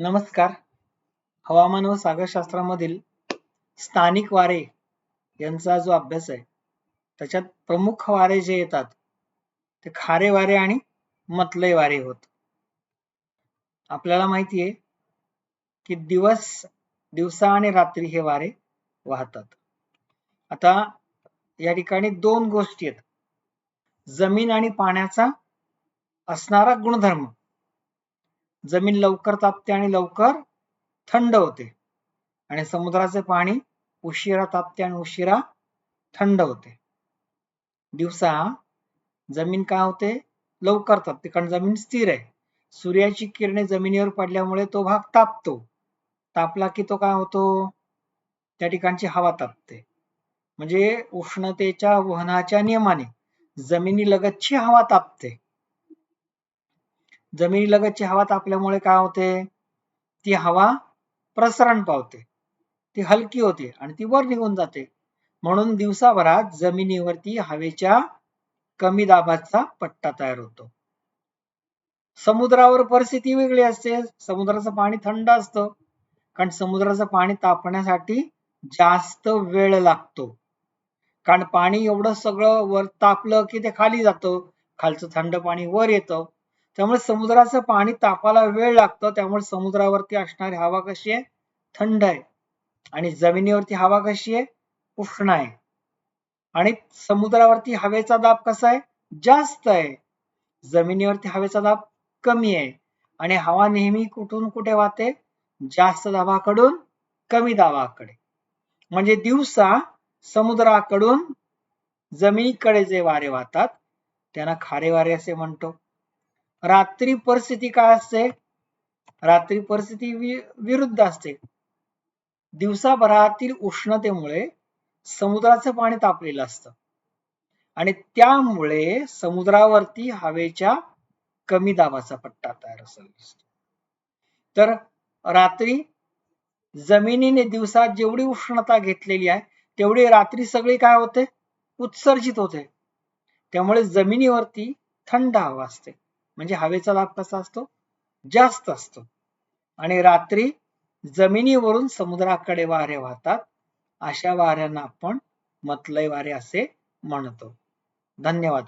नमस्कार. हवामान व सागरशास्त्रामधील स्थानिक वारे यांचा जो अभ्यास आहे त्याच्यात प्रमुख वारे जे येतात ते खारे वारे आणि मतलय वारे होत. आपल्याला माहिती आहे की दिवस दिवसा आणि रात्री हे वारे वाहतात. आता या ठिकाणी दोन गोष्टी आहेत. जमीन आणि पाण्याचा असणारा गुणधर्म. जमीन लवकर तापते आणि लवकर थंड होते. आणि समुद्राचे पाणी उशिरा तापते आणि उशिरा थंड होते. दिवसा जमीन काय होते? लवकर तापते कारण जमीन स्थिर आहे. सूर्याची किरणे जमिनीवर पडल्यामुळे तो भाग तापतो. तापला की तो काय होतो? त्या ठिकाणची हवा तापते. म्हणजे उष्णतेच्या वहनाच्या नियमाने जमिनीलगतची हवा तापते. जमिनीलगतची हवा तापल्यामुळे काय होते? ती हवा प्रसरण पावते. ती हलकी होते आणि ती वर निघून जाते. म्हणून दिवसाभरात जमिनीवरती हवेच्या कमी दाबाचा पट्टा तयार होतो. समुद्रावर परिस्थिती वेगळी असते. समुद्राचं पाणी थंड असतं. कारण समुद्राचं पाणी तापण्यासाठी जास्त वेळ लागतो. कारण पाणी एवढं सगळं वर तापलं की ते खाली जातं. खालचं थंड पाणी वर येतं. त्यामुळे समुद्राचं पाणी तापायला वेळ लागतो. त्यामुळे समुद्रावरती असणारी हवा कशी आहे? थंड आहे. आणि जमिनीवरती हवा कशी आहे? उष्ण आहे. आणि समुद्रावरती हवेचा दाब कसा आहे? जास्त आहे. जमिनीवरती हवेचा दाब कमी आहे. आणि हवा नेहमी कुठून कुठे वाहते? जास्त दाबाकडून कमी दाबाकडे. म्हणजे दिवसा समुद्राकडून जमिनीकडे जे वारे वाहतात त्यांना खारे वारे असे म्हणतो. रात्री परिस्थिती काय असते? रात्री परिस्थिती विरुद्ध असते. दिवसाभरातील उष्णतेमुळे समुद्राचं पाणी तापलेलं असतं. आणि त्यामुळे समुद्रावरती हवेच्या कमी दाबाचा पट्टा तयार असतो तर रात्री जमिनीने दिवसात जेवढी उष्णता घेतलेली आहे तेवढी रात्री सगळी काय होते? उत्सर्जित होते. त्यामुळे जमिनीवरती थंड हवा असते. म्हणजे हवेचा दाब कसा असतो? जास्त असतो. आणि रात्री जमिनीवरून समुद्राकडे वारे वाहतात. अशा वाऱ्यांना आपण मतलय वारे असे म्हणतो. धन्यवाद.